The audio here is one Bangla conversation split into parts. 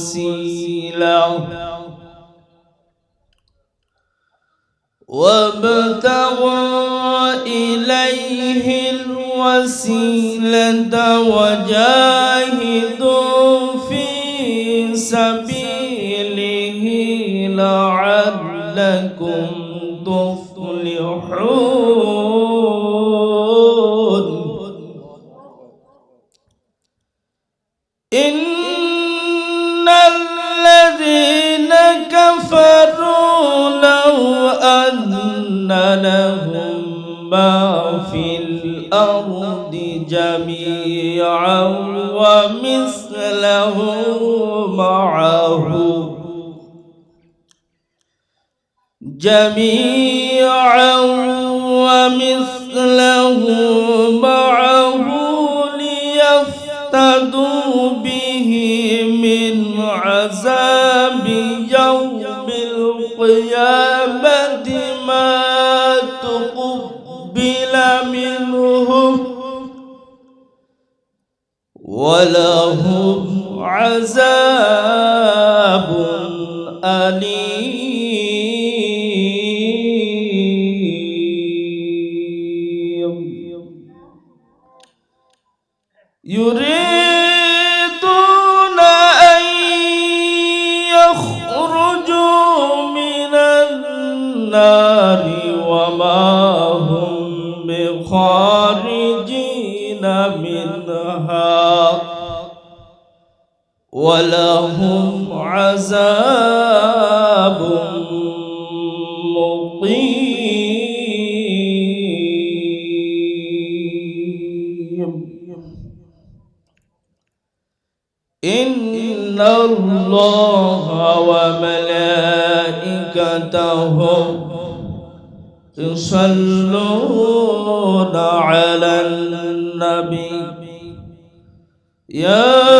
الوسيلة وابتغوا إليه الوسيلة وجاهدوا في سبيله لعلكم الأرض جميعا ومثله معه. جميعا ومثله معه. ولهم عذاب ولهم عذاب مقيم. إن الله وملائكته يصلون على النبي. يا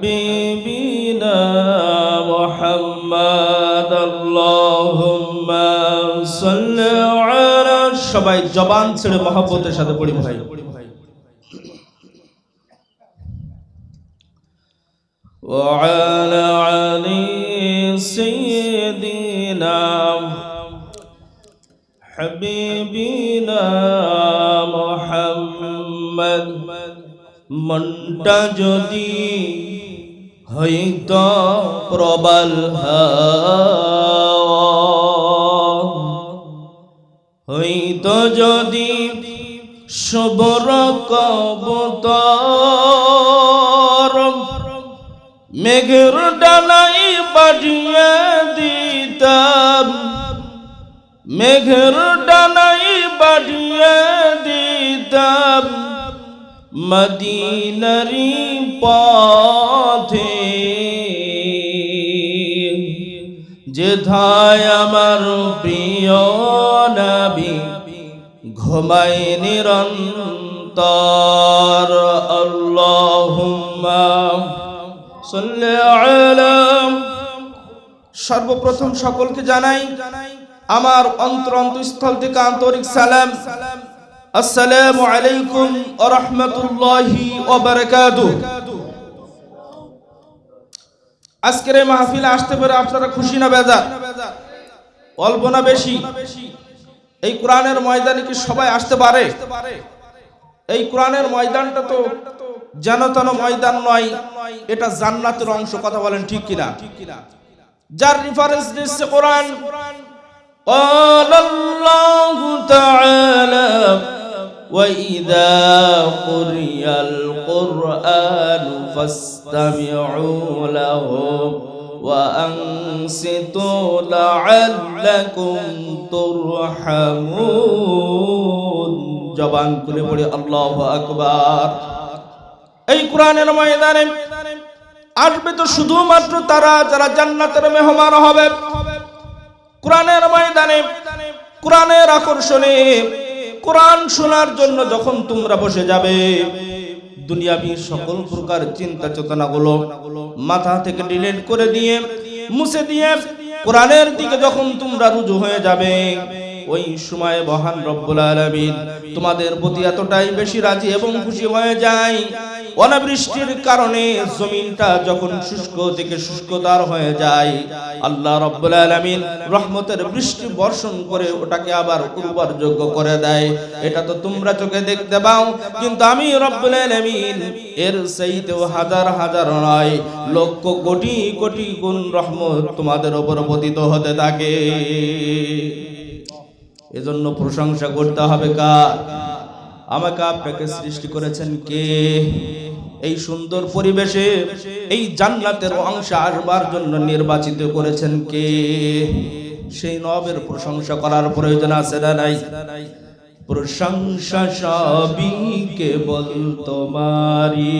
حبيبنا محمد اللهم صل على সবাই জবান ছেড়ে মহব্বতের সাথে পড়ি ভাই وعلى علي سيدنا حبيبنا محمد মনটা যদি হইত প্রবল হইত যদি সবর কবতর মেঘের ডানাই বাড়িয়ে দিতাম, মেঘের ডানাই বাড়িয়ে দিতাম, মদিনারি পথে যেথায় আমার প্রিয় নবী, ঘুমাই নিরন্তর। সর্বপ্রথম সকলকে জানাই, আমার অন্তর অন্তঃস্থল থেকে আন্তরিক সালাম। আসসালামু আলাইকুম ওয়া রাহমাতুল্লাহি ওয়া বারাকাতুহু। আজকের এই মাহফিলে আসতে পেরে আপনারা খুশি না বেজার অল্প না বেশি এই কোরআনের ময়দানে কি সবাই আসতে পারে এই কোরআনের ময়দানটা তো যেন তেন ময়দান নয় এটা জান্নাতের অংশ কথা বলেন ঠিক কিনা যার রেফারেন্স দিচ্ছে কোরআন قال الله تعالى وإذا قرئ القرآن فاستمعوا له وأنصتوا لعلكم ترحمون জবান খুলে পড়ে আল্লাহ আকবার এই কোরআনের ময়দানে আসবে তো শুধুমাত্র তারা যারা জান্নাতের মেহমান হবে কোরআনের ময়দানে কোরআনের আকর্ষণে কোরআন শোনার জন্য যখন তোমরা বসে যাবে দুনিয়াবি সকল প্রকার চিন্তা চেতনা গুলো মাথা থেকে ডিলিট করে দিয়ে মুছে দিয়ে কোরআনের দিকে যখন তোমরা রুজু হয়ে যাবে ওই সময় মহান রব্বুল আলামিন তোমাদের প্রতি এতটাই বেশি রাজি এবং খুশি হয়ে যায়। অনাবৃষ্টির কারণে জমিনটা যখন শুষ্ক থেকে শুষ্কতার হয়ে যায়, আল্লাহ রব্বুল আলামিন রহমতের বৃষ্টি বর্ষণ করে ওটাকে আবার উর্বর যোগ্য করে দেয়। এটা তো তোমরা চোখে দেখতে পাও, কিন্তু আমি রব্বুল আলমিন এর চাইতেও হাজার হাজার নয়, লক্ষ কোটি কোটি গুণ রহমত তোমাদের উপর পতিত হতে থাকে। এজন্য প্রশংসা করতে হবে কার? আমাকে আপনাকে সৃষ্টি করেছেন কে? এই সুন্দর পরিবেশে, এই জান্নাতের অংশে আসবার জন্য নির্বাচিত করেছেন কে? সেই নবের প্রশংসা করার প্রয়োজন আছে না নাই? প্রশংসা সবই কেবল তোমারি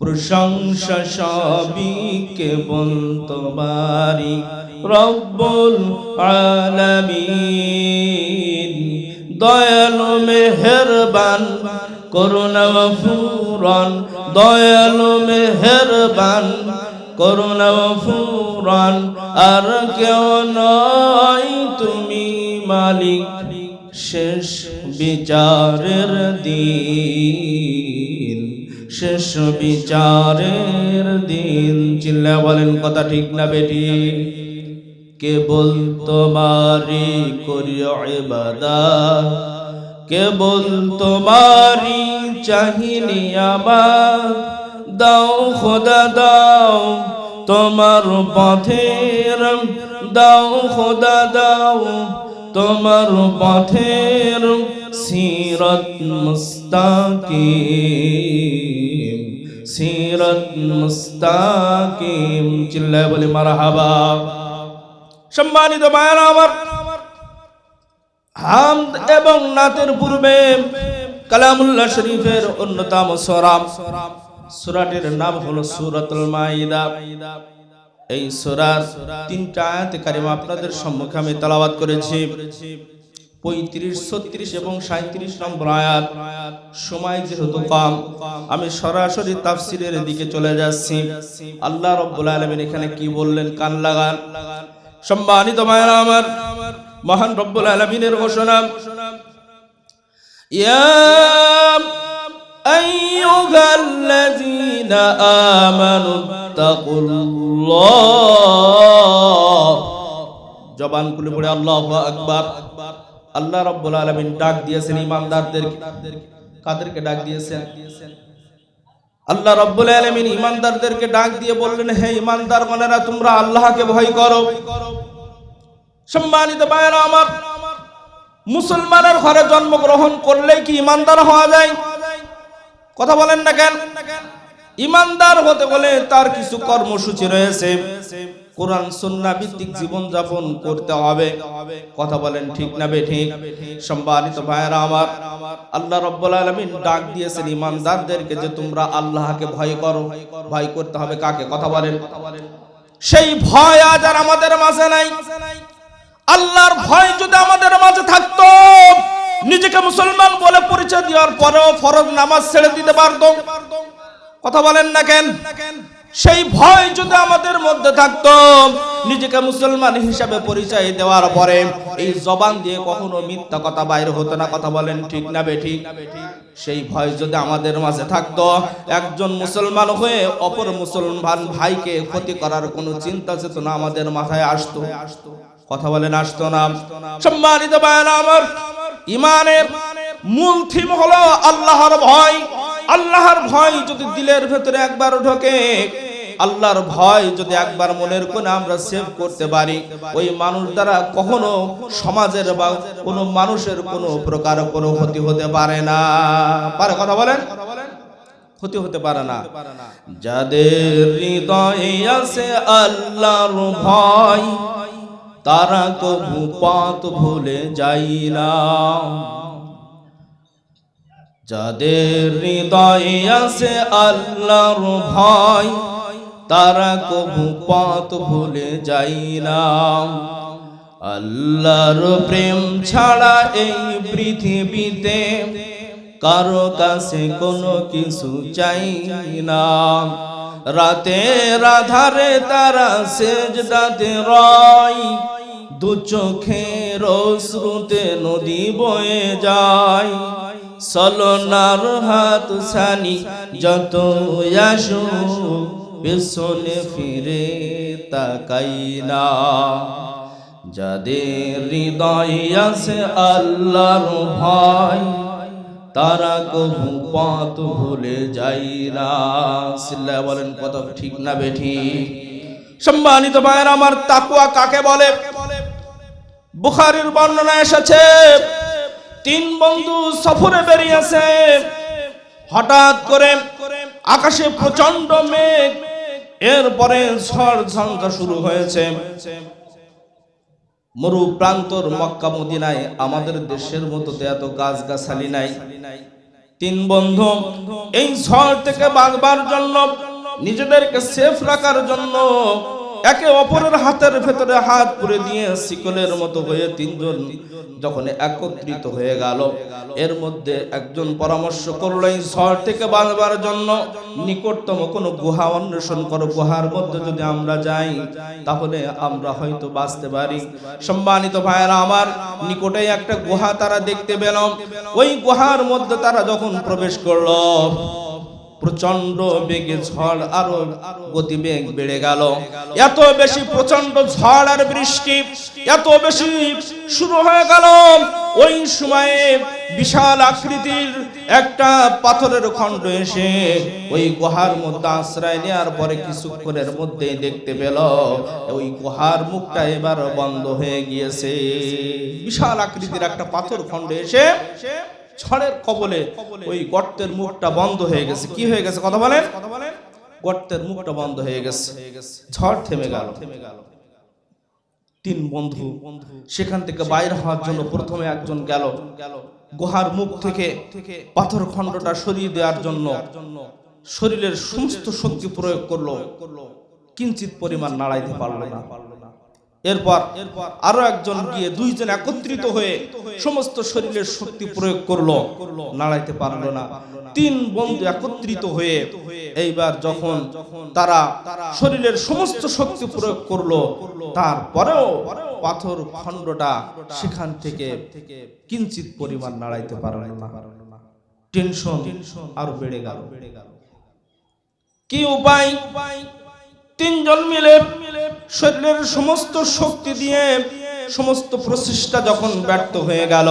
প্রশংসা সবই কেবল তোমারি রব্বুল আলামিন, দয়ালু মেহেরবান করুণা ফুরন দয়ালু মেহেরবান করুণা ফুরন আর কেউ নয় তুমি মালিক, শেষ বিচারের দিন, শেষ বিচারের দিন। চিল্লা বলেন কথা ঠিক না বেটি কেবল তোমারি করি ইবাদত। কেবল তোমারি চাহিনি আমার। দাও খোদা, দাও তোমার পথের দাও খোদা, দাও তোমার পথের সিরত মুস্তাকিম সিরত মুস্তাকিম। চিল্লায় বলে, মারহাবা। সম্মানিত মায়ের আমার, হামদ এবং নাতের পূর্বে কালামুল্লাহ শরীফের অন্যতম সরাম। সুরাটির নাম হলো সুরাতুল মাইদা। এই সুরার তিনটা আয়াতে কারিমা আপনাদের সম্মুখে আমি তালাবাদ করেছি। পঁয়ত্রিশ, ছত্রিশ এবং সাঁত্রিশ নম্বর আয়াত। সময় যেহেতু কম, আমি সরাসরি তাফসিরের দিকে চলে যাচ্ছি। আল্লাহ রব্বুল আলমিন এখানে কি বললেন? কান লাগান। সম্মানিত মায়ের আমার মহান রব্বুল আলমিনের ঘোষণা ইয়া أيها الذين آمنوا اتقوا الله জবান খুলে পড়ে আল্লাহু আকবার আল্লাহ রাব্বুল আলামিন ডাক দিয়েছেন ইমানদারদের কাদেরকে ডাক দিয়েছেন আল্লাহ রব্বুল আলামিন ইমানদারদেরকে ডাক দিয়ে বললেন, হে ইমানদার মনেরা, তোমরা আল্লাহকে ভয় করো। সম্মানিত ভাইরা আমার, মুসলমানের ঘরে জন্মগ্রহণ করলেই কি ইমানদার হওয়া যায়? কথা বলেন না কেন? ইমানদার হতে বলে তার কিছু কর্মসূচি রয়েছে। কোরআন, সুন্না ভিত্তিক জীবন যাপন করতে হবে। কথা বলেন ঠিক না ঠিক? সম্মানিত ভাইয়েরা আমার, আল্লাহ রব্বুল ডাক দিয়েছেন ইমানদারদেরকে যে তোমরা আল্লাহকে ভয় করো। ভয় করতে হবে কাকে? কথা বলেন। সেই ভয় আজ আর আমাদের মাঝে নাই। আল্লাহর ভয় যদি আমাদের মাঝে থাকতো, নিজেকে মুসলমান বলে পরিচয় দেওয়ার পরেও ফরজ নামাজ ছেড়ে দিতে পারতো। কথা বলেন না কেন? সেই ভয় যদি আমাদের মধ্যে থাকতো, নিজেকে মুসলমান হিসাবে পরিচয় দেওয়ার পরে এই জবান দিয়ে কখনো মিথ্যা কথা বাইরে হতো না, কথা বলেন ঠিক না বেঠিক সেই ভয় যদি আমাদের মাঝে থাকতো, একজন মুসলমান হয়ে অপর মুসলমান ভাইকে ক্ষতি করার কোনো চিন্তা চেতনা আমাদের মাথায় আসতো। কথা বলেন আসতো না। সম্মানিত আমার, ইমানের মূল থিম হলো আল্লাহর ভয়। আল্লাহর ভয় যদি দিলের ভেতরে একবার ঢোকে আল্লাহর ভয় যদি একবার মনের কোণে আমরা সেভ করতে পারি, ওই মানুষ দ্বারা কখনো সমাজের বা কোনো মানুষের কোনো প্রকার কোনো ক্ষতি হতে পারে না। পারে কথা বলেন? ক্ষতি হতে পারে না। যাদের হৃদয়ে আছে আল্লাহর ভয়, তারা কবু পথ ভুলে যাই না। যাদের হৃদয়ে আছে আল্লাহর ভয় তারা কবু পথ ভুলে যাই না আল্লাহর প্রেম ছাড়া এই পৃথিবীতে কারও কাছে কোনো কিছু চাই না। রাতে রাধারে তারা সেজ সেজদাতে রয়, দু চোখের শ্রুতে নদী বয়ে যায়। সলনার হাত সানি যত আসো পেছনে ফিরে তাকাই না যাদের হৃদয় আছে আল্লাহর ভয়, তারা কবু পথ ভুলে যাই না সিল্লা বলেন কত ঠিক না বেঠি। সম্মানিত ভাইয়ের, আমার তাকুয়া কাকে বলে? বুখারীর বর্ণনা এসেছে, তিন বন্ধু সফরে বেরিয়েছে। হঠাৎ করে আকাশে প্রচণ্ড মেঘ এরপরে ঝড় ঝঞ্ঝা শুরু হয়েছে। মরু প্রান্তর মক্কা মদিনায় আমাদের দেশের মতো এত গাছ গাছালি নাই। তিন বন্ধু, এই ঝড় থেকে বাঁচবার জন্য, নিজেদেরকে সেফ রাখার জন্য একে অপরের হাতের ভেতরে হাত পুরে দিয়ে শিকলের মতো হয়ে তিনজন যখন একত্রিত হয়ে গেল, এর মধ্যে একজন পরামর্শ করল, এই ঝড় থেকে বাঁচবার জন্য নিকটতম কোনো গুহা অন্বেষণ করো। গুহার মধ্যে যদি আমরা যাই, তাহলে আমরা হয়তো বাঁচতে পারি। সম্মানিত ভাইয়েরা আমার নিকটে একটা গুহা তারা দেখতে পেলাম ওই গুহার মধ্যে তারা যখন প্রবেশ করল প্রচণ্ড বেগে ঝড় আরও গতিবেগ বেড়ে গেল। এত বেশি প্রচণ্ড ঝড় আর বৃষ্টি এত বেশি শুরু হয়ে গেল। ওই সময়ে বিশাল আকৃতির একটা পাথরের খণ্ড এসে ওই গুহার মধ্যে আশ্রয় নেওয়ার পরে কিছুক্ষণের মধ্যেই দেখতে পেল ওই গুহার মুখটা এবার বন্ধ হয়ে গিয়েছে। বিশাল আকৃতির একটা পাথর খণ্ড এসে ঝড়ের কবলে ওই গর্তের মুখটা বন্ধ হয়ে গেছে। কি হয়ে গেছে? কথা বলেন। গর্তের মুখটা বন্ধ হয়ে গেছে। ঝড় থেমে গেল। থেমে গেল তিন বন্ধু সেখান থেকে বাইরে হওয়ার জন্য প্রথমে একজন গেল গেল। গুহার মুখ থেকে পাথর খণ্ডটা সরিয়ে দেওয়ার জন্য শরীরের সমস্ত শক্তি প্রয়োগ করল। কিঞ্চিত পরিমাণ নাড়াইতে পারল না। এরপর এরপর আরও একজন গিয়ে দুইজন একত্রিত হয়ে সমস্ত শরীরের শক্তি প্রয়োগ করল নাড়াইতে পারল না। তিন বন্ধু একত্রিত হয়ে এইবার যখন তারা শরীরের সমস্ত শক্তি প্রয়োগ করল তারপরেও পাথর খণ্ডটা সেখান থেকে কিঞ্চিত পরিমাণ নাড়াইতে পারল না। টেনশন আরও বেড়ে গেল। বেড়ে গেল। কি উপায় তিনজন মিলে শরীরের সমস্ত শক্তি দিয়ে সমস্ত প্রচেষ্টা যখন ব্যর্থ হয়ে গেল,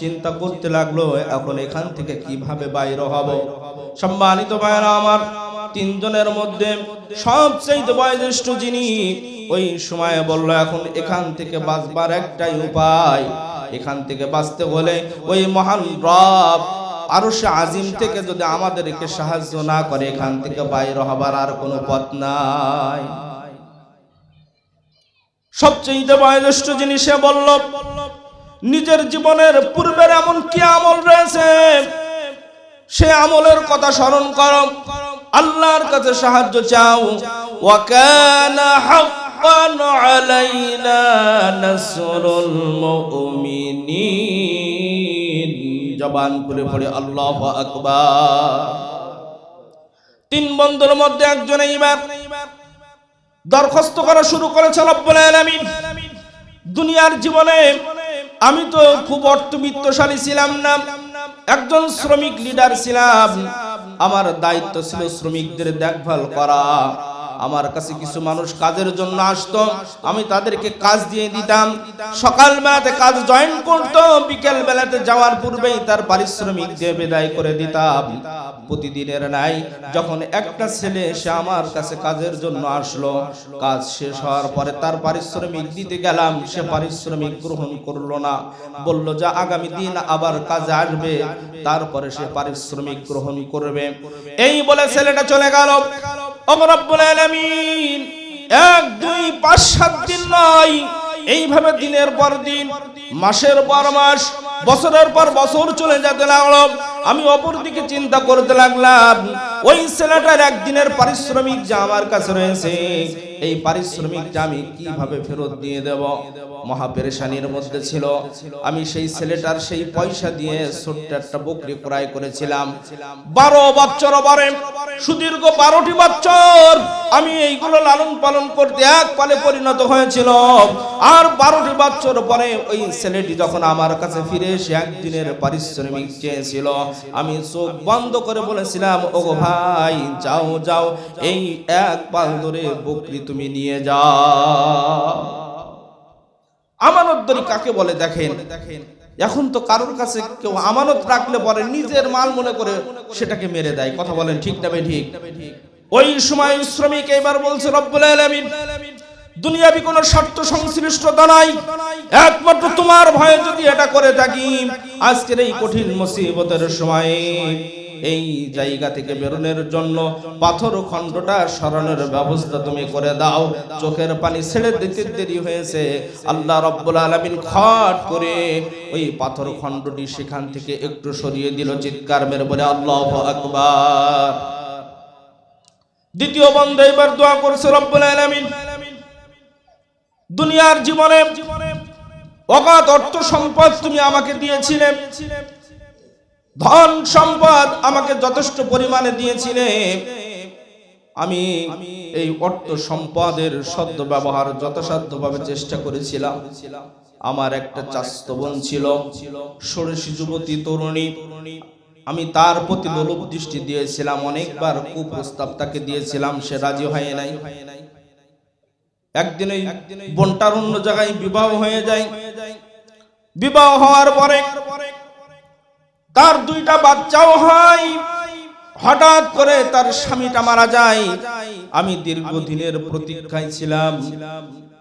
চিন্তা করতে লাগল, এখন এখান থেকে কীভাবে বাইর হব? সম্মানিত ভাইরা আমার, তিনজনের মধ্যে সবচেয়ে বয়োজ্যেষ্ঠ যিনি, ওই সময় বলল, এখন এখান থেকে বাঁচবার একটাই উপায়। এখান থেকে বাঁচতে হলে ওই মহান রব আরও সে আজিম থেকে যদি আমাদেরকে সাহায্য না করে, এখান থেকে বাইরে হবার আর কোনো পথ নাই। সবচেয়ে বয়োজ্যেষ্ঠ জিনিসে বলল, নিজের জীবনের পূর্বের এমন কি আমল রয়েছে? সে আমলের কথা স্মরণ করো। আল্লাহর কাছে সাহায্য চাও। ওয়াকানা হাক্কান আলাইনা নাসরুল মুমিনিন। জবান খুলে পড়ে, আল্লাহু আকবার। তিন বন্ধুর মধ্যে একজন এইবার দরখাস্ত করা শুরু করেছে রব্বুল দুনিয়ার জীবনে আমি তো খুব অর্থবিত্তশালী ছিলাম না, একজন শ্রমিক লিডার ছিলাম। আমার দায়িত্ব ছিল শ্রমিকদের দেখভাল করা। আমার কাছে কিছু মানুষ কাজের জন্য আসতো, আমি তাদেরকে কাজ দিয়ে দিতাম। সকাল বেলাতে কাজ জয়েন করতো বিকেল বেলাতে যাওয়ার পূর্বেই তার পারিশ্রমিক দিয়ে বিদায় করে দিতাম। প্রতিদিনের নাই, যখন একটা ছেলে এসে আমার কাছে কাজের জন্য আসলো, কাজ শেষ হওয়ার পরে তার পারিশ্রমিক দিতে গেলাম, সে পারিশ্রমিক গ্রহণ করল না। বলল, যে আগামী দিন আবার কাজে আসবে, তারপরে সে পারিশ্রমিক গ্রহণ করবে। এই বলে ছেলেটা চলে গেল। এক, দুই, পাঁচ, সাত দিন নয়, এইভাবে দিনের পর দিন, মাসের পর মাস, বছরের পর বছর চলে যেতে লাগল আমি অপর দিকে চিন্তা করতে লাগলাম, ওই ছেলেটার একদিনের পারিশ্রমিক যা আমার কাছে রয়েছে, এই পারিশ্রমিকটা আমি কীভাবে ফেরত দিয়ে দেব? মহা পেরেশানির মধ্যে ছিল। আমি সেই ছেলেটার সেই পয়সা দিয়ে ছোট্ট একটা বকরি ক্রয় করেছিলাম। বারো বছর পরে সুদীর্ঘ বারোটি বছর আমি এইগুলো লালন পালন করতে এক পালে পরিণত হয়েছিল আর বারোটি বছর পরে ওই ছেলেটি যখন আমার কাছে ফিরে এসে একদিনের পারিশ্রমিক চেয়েছিল, আমি চোখ বন্ধ করে বলেছিলাম ও ভাই, যাও যাও, এই এক পাল ধরে বকরি তুমি নিয়ে যাও। আমানত দরি কাকে বলে দেখেন দেখেন? এখন তো কারোর কাছে কেউ আমানত রাখলে পরে নিজের মাল মনে করে সেটাকে মেরে দেয়। কথা বলেন ঠিক না ঠিক? ওই সময় শ্রমিক এবার বলছে, রব্বুল আলামিন দুনিয়াবি কোনো স্বার্থ সংশ্লিষ্টতা নাই। একমাত্র তোমার ভয়ে যদি এটা করে থাকি, আজকের এই কঠিন মুসিবতের সময় এই জায়গা থেকে বেরোনোর জন্য পাথর খণ্ডটা সরানোর ব্যবস্থা তুমি করে দাও। চোখের পানি ছেড়ে দিতে দেরি হয়েছে। আল্লাহ রব্বুল আলামিন খট করে ওই পাথর খণ্ডটি সেখান থেকে একটু সরিয়ে দিল চিৎকার মেরে বলে, আল্লাহ আকবার। দ্বিতীয় বন্ধ, এবার দোয়া করছে রব্বুল আলামিন। দুনিয়ার জীবনে অগাধ অর্থ সম্পদ তুমি আমাকে দিয়েছিলে। ধন সম্পদ আমাকে যথেষ্ট পরিমাণে দিয়েছিলে। আমি এই অর্থ সম্পদের সদ্য ব্যবহার যথাসাধ্যভাবে চেষ্টা করেছিলাম। আমার একটা চাস্ত বোন ছিল, ষোড়শী যুবতী তরুণী। আমি তার প্রতি লোলুপ দৃষ্টি দিয়েছিলাম, অনেকবার কুপ্রস্তাব তাকে দিয়েছিলাম, সে রাজি হয় নাই। একদিন ওই বোনটার অন্য জায়গায় বিবাহ হয়ে যায়। বিবাহ হওয়ার পরে তার দুইটা বাচ্চাও হয়। হঠাৎ করে তার স্বামীটা মারা যায়। আমি দীর্ঘদিনের প্রতীক্ষায় ছিলাম।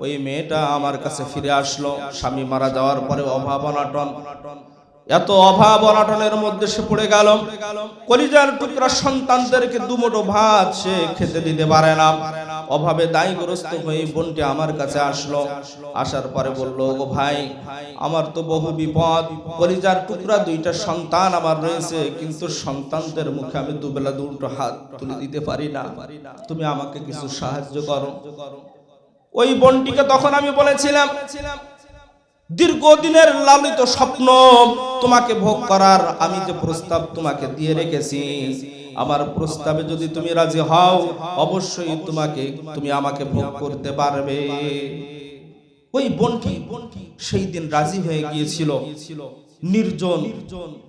ওই মেয়েটা আমার কাছে ফিরে আসলো। স্বামী মারা যাওয়ার পরে অভাব অনাটন এত অভাব অনাটনের মধ্যে সে পড়ে গেল। কলিজার টুকরা সন্তানদেরকে দুমুঠো ভাত সে খেতে দিতে পারে না। অভাবে দায়গ্রস্ত হয়ে বোনটি আমার কাছে আসলো। আসার পরে বলল ও ভাই, আমার তো বহু বিপদ। কলিজার টুকরা দুইটা সন্তান আমার রয়েছে, কিন্তু সন্তানদের মুখে আমি দুবেলা দুটো হাত তুলে দিতে পারি না। তুমি আমাকে কিছু সাহায্য করো। ওই বোনটিকে তখন আমি বলেছিলাম দীর্ঘদিনের লালিত স্বপ্ন তোমাকে ভোগ করার আমি যে প্রস্তাব তোমাকে দিয়ে রেখেছি, আমার প্রস্তাবে যদি তুমি রাজি হও, অবশ্যই তোমাকে, তুমি আমাকে ভোগ করতে পারবে। ওই বোনটি সেই দিন রাজি হয়ে গিয়েছিল। নির্জন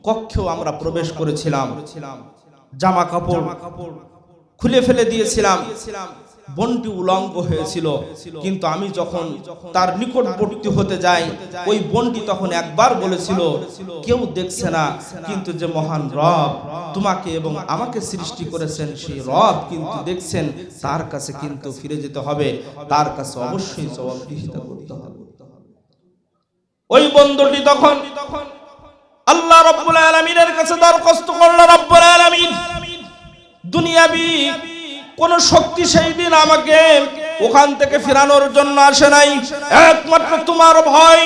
কক্ষেও আমরা প্রবেশ করেছিলাম। জামা কাপড় খুলে ফেলে দিয়েছিলাম। বনটি উলঙ্গ হয়েছিল। কিন্তু আমি যখন তার নিকটবর্তী হতে যাই, ওই বনটি তখন একবার বলেছিল, কেউ দেখছে না, কিন্তু যে মহান রব তোমাকে এবং আমাকে সৃষ্টি করেছেন, সেই রব কিন্তু দেখছেন, তার কাছে কিন্তু ফিরে যেতে হবে, তার কাছে অবশ্যই জবাবদিহিতা করতে হবে। ওই বন্ধুটি তখন আল্লাহ রব্বুল আলামিনের কাছে দরখাস্ত করল, রব্বুল আলামিন, দুনিয়াবি কোন শক্তি সেই দিন আমাকে ওখান থেকে ফেরানোর জন্য আসে নাই। একমাত্র তোমার ভয়,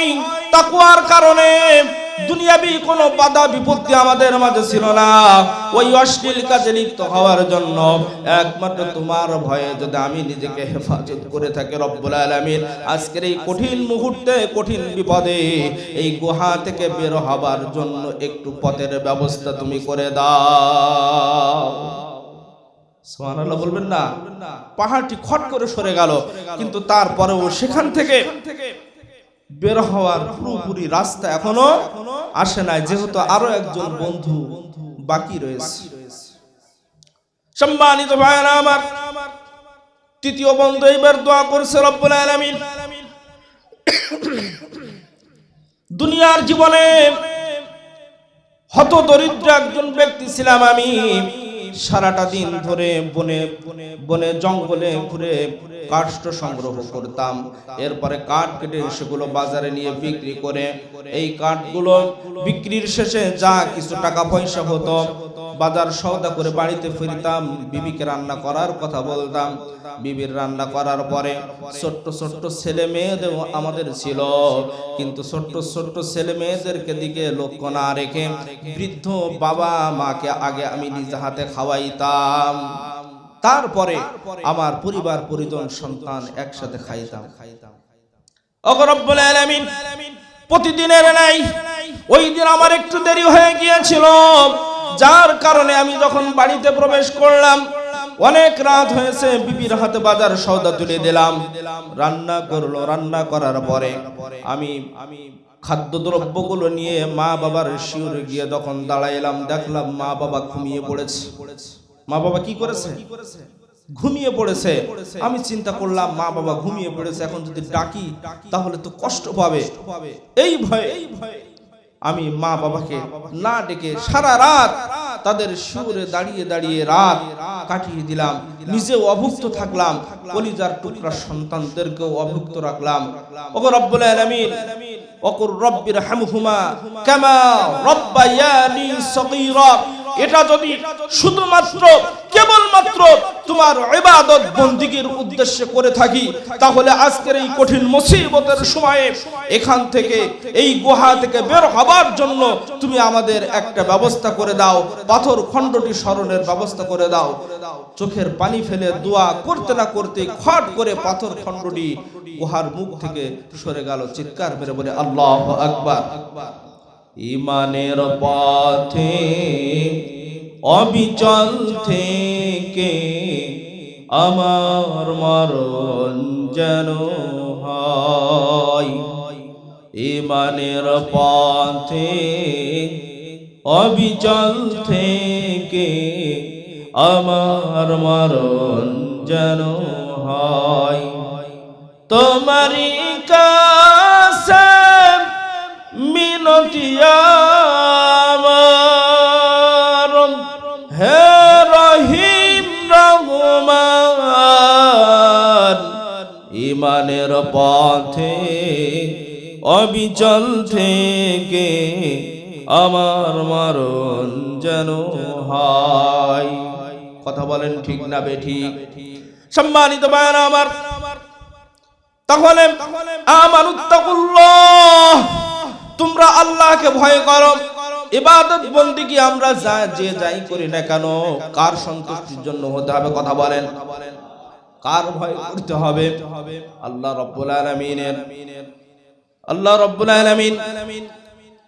তাকুয়ার কারণে দুনিয়াবি কোনো বাধা, বিপত্তি আমাদের মাঝে ছিল না। ওই অশ্লীল কাজে লিপ্ত হওয়ার জন্য একমাত্র তোমার ভয়ে যদি আমি নিজেকে হেফাজত করে থাকি রব্বুল আলামিন, আজকের এই কঠিন মুহূর্তে, কঠিন বিপদে এই গুহা থেকে বের হবার জন্য একটু পথের ব্যবস্থা তুমি করে দাও। বলবেন না। পাহাড়টি খট করে সরে গেল। কিন্তু তারপরেও সেখান থেকে বের হওয়ার পুরোপুরি রাস্তা এখনও আসে নাই। যেহেতু আরও একজন বন্ধু বাকি রয়েছে। সম্মানিত ভাইরা আমার তৃতীয় বন্ধু এবার দোয়া করছে রব্বুল আলামিন। দুনিয়ার জীবনে হত দরিদ্র একজন ব্যক্তি ছিলাম আমি। সারাটা দিন ধরে বনে বনে জঙ্গলে ঘুরে কাঠ সংগ্রহ করতাম। এরপরে কাঠ কেটে সেগুলো বাজারে নিয়ে বিক্রি করে এই কাঠগুলো বিক্রির শেষে যা কিছু টাকা পয়সা হতো, বাজার সওদা করে বাড়িতে ফিরতাম, বিবিকে রান্না করার কথা বলতাম। বিবির রান্না করার পরে ছোট্ট ছোট্ট ছেলে মেয়েদেরও আমাদের ছিল। কিন্তু ছোট্ট ছোট্ট ছেলে মেয়েদেরকে দিকে লক্ষ্য না রেখে বৃদ্ধ বাবা মাকে আগে আমি নিজ হাতে খাওয়াইতাম। তারপরে আমার পরিবার, পরিজন, সন্তান একসাথে খাইতাম। প্রতিদিনের নাই, ওই দিন আমার একটু দেরি হয়ে গিয়েছিল, যার কারণে আমি যখন বাড়িতে প্রবেশ করলাম, অনেক রাত হয়েছে, বিবির হাতে বাজার সওদা তুলে দিলাম, রান্না করল, রান্না করার পরে আমি আমি খাদ্যদ্রব্যগুলো নিয়ে মা বাবার শিউরে গিয়ে যখন দাঁড়াইলাম, দেখলাম মা বাবা ঘুমিয়ে পড়েছে। মা বাবা কি করেছে? ঘুমিয়ে পড়েছে। আমি চিন্তা করলাম, মা বাবা ঘুমিয়ে পড়েছে, এখন যদি ডাকি তাহলে তো কষ্ট পাবে। এই ভয়ে এই ভয়ে আমি মা বাবাকে না ডেকে সারা রাত তাদের সুরে দাঁড়িয়ে দাঁড়িয়ে রাত কাটিয়ে দিলাম। নিজেও অভুক্ত থাকলাম, কলিজার টুকরা সন্তানদেরকেও অভুক্ত রাখলাম। ওগো রব্বুল আলামিন وقل رب ارحمهما كما ربياني صغيرا. এটা যদি শুধুমাত্র কেবলমাত্র তোমার ইবাদত বন্দিগির উদ্দেশ্যে করে থাকি, তাহলে আজকের এই কঠিন মুসিবতের সময়ে এখান থেকে, এই গুহা থেকে বের হবার জন্য তুমি আমাদের একটা ব্যবস্থা করে দাও, পাথর খণ্ডটি স্মরণের ব্যবস্থা করে দাও। চোখের পানি ফেলে দোয়া করতে না করতে খট করে পাথর খণ্ডটি গুহার মুখ থেকে সরে গেল, চিৎকার মেরে বলে, আল্লাহ আকবার। ইমানের পথে অবিচল থেকে আমার মরণ যেন হয়। ইমানের পথে অবিচল থেকে আমার মরণ যেন হয়। তোমারি কাছে ইমানের পথে, অবিচল থেকে আমার মরণ যেন হয়। কথা বলেন ঠিক না বেঠি? সম্মানিত বায়না আমার, তাহলে আমার উত্তাকুল্লাহ তোমরা আল্লাহকে ভয় করো। ইবাদত বন্দিগি আমরা যা যে যাই করি না কেন, কার সন্তুষ্টির জন্য হতে হবে কথা বলেন। কার ভয় করতে হবে? আল্লাহ রব্বুল আলামিনের। আল্লাহ রব্বুল আলামিন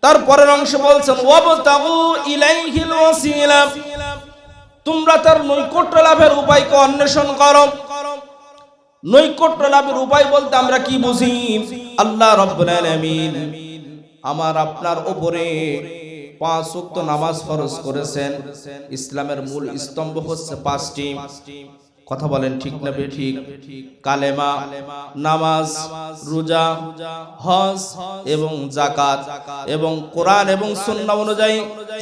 তারপরের অংশ বলছেন, ওয়াবতাগু ইলাইহিল ওয়াসিলা। তোমরা তার নৈকট্য লাভের উপায়কে অন্বেষণ করো। নৈকট্য লাভের উপায় বলতে আমরা কি বুঝি? আল্লাহ রব্বুল আলামিন আমার আপনার ওপরে পাঁচ ওয়াক্ত নামাজ ফরজ করেছেন। ইসলামের মূল স্তম্ভ হচ্ছে পাঁচটি। কথা বলেন ঠিক না ঠিক কালেমা, নামাজ, রোজা, হজ এবং জাকাত এবং কোরআন এবং সুন্নাহ অনুযায়ী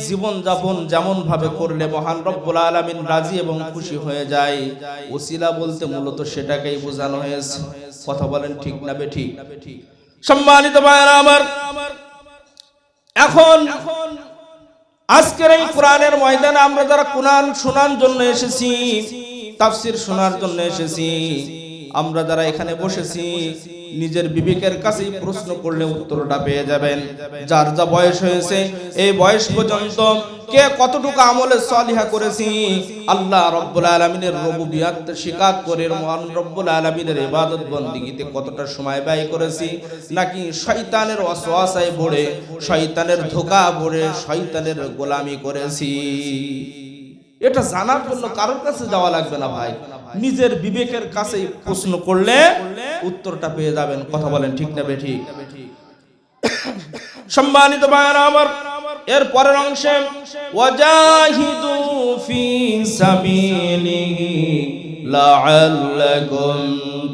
জীবন যাপন যেমন ভাবে করলে মহান রব্বুল আলামিন রাজি এবং খুশি হয়ে যায়। ওসিলা বলতে মূলত সেটাকেই বোঝানো হয়েছে। কথা বলেন ঠিক না ঠিক সম্মানিত ভাইরা আমার এখন আজকের এই কোরআনের ময়দানে আমরা যারা কোরআন শোনার জন্য এসেছি, তাফসির শোনার জন্য এসেছি আমরা যারা এখানে বসেছি নিজের বিবেকের কাছেই প্রশ্ন করলে উত্তরটা পেয়ে যাবেন। যার যা বয়স হয়েছে এই বয়স পর্যন্ত কে কতটুকু আমলে সলিহা করেছি? আল্লাহ রব্বুল আলমিনের রবুবিয়াত স্বীকার করে মহান রব্বুল আলমিনের ইবাদত বন্দিগিতে কতটা সময় ব্যয় করেছি? নাকি শয়তানের অসোয়াশায় পড়ে শয়তানের ধোকা পড়ে শয়তানের গোলামি করেছি। এটা জানার জন্য কারোর কাছে যাওয়া লাগবে না ভাই। নিজের বিবেকের কাছে প্রশ্ন করলে উত্তরটা পেয়ে যাবেন। কথা বলেন, ঠিক না বে ঠিক? সম্মানিত ভাইয়েরা আমার, এর পরের অংশে, ওয়াজাহিদু ফি সাবিলিহি লাআল্লাকুম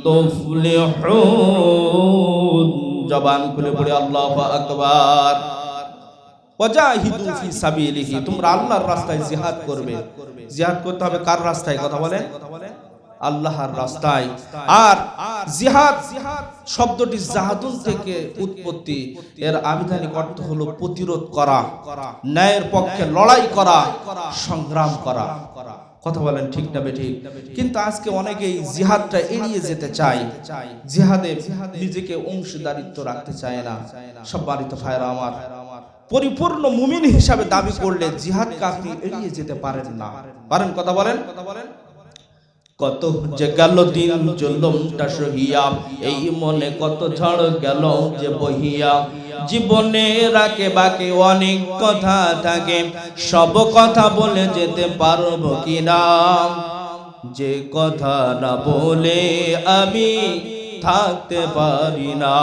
তুফলিহুন। জবান খুলে পড়ে, আল্লাহু আকবার। ওয়াজাহিদু ফি সাবিলিহি, তোমরা আল্লাহর রাস্তায় জিহাদ করবে। জিহাদ করতে হবে কার রাস্তায়? কথা বলেন। আল্লাহর রাস্তায়। আর জিহাদ শব্দটি জাহাদুন থেকে উৎপত্তি। এর আবিধানিক অর্থ হলো প্রতিরোধ করা, ন্যায়ের পক্ষে লড়াই করা, সংগ্রাম করা। কথা বলেন ঠিক না বেঠিক কিন্তু আজকে অনেকেই জিহাদটা এড়িয়ে যেতে চায়। জিহাদে নিজেকে অংশীদারিত্ব রাখতে চায় না। সম্মানিত ভাইরা আমার, পরিপূর্ণ মুমিন হিসাবে দাবি করলে জিহাদকে আপনি এড়িয়ে যেতে পারেন না। পারেন কথা বলেন কথা বলেন? কত যে গেল দিন জলমটা সহিয়া, এই মনে কত ঝড় গেল যে বহিয়া। জীবনে রাকে বাকে অনেক কথা থাকে, সব কথা বলে যেতে পারব কিনা? যে কথা না বলে আমি থাকতে পারি না।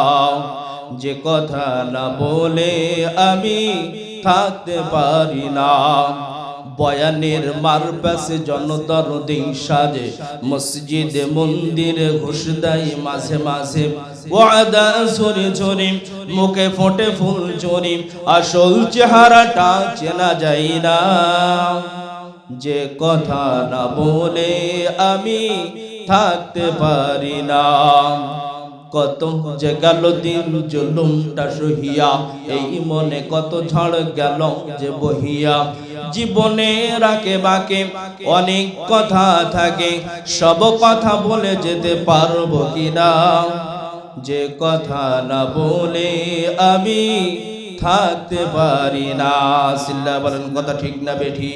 যে কথা না বলে আমি থাকতে পারি না। বয়ানের মারপাশে জনতার দিন সাজে। মসজিদে মন্দিরে ঘুষ দেয় মাঝে মাঝে। ওয়াদা ঝরে ঝরে, মুখে ফোটে ফুল চরি। আসল চেহারাটা চেনা যায় না। যে কথা না বলে আমি থাকতে পারি না। কত যে গেল দিন জুলুমটা সহিয়া, এই মনে কত ঝড় গেল যে বহিয়া। জীবনে রাকে বাকে অনেক কথা থাকে। সব কথা বলে যেতে পারব কিনা? যে কথা না বলে আমি থাকতে পারি না। সিল্লা বলেন, কথা ঠিক না বেঠি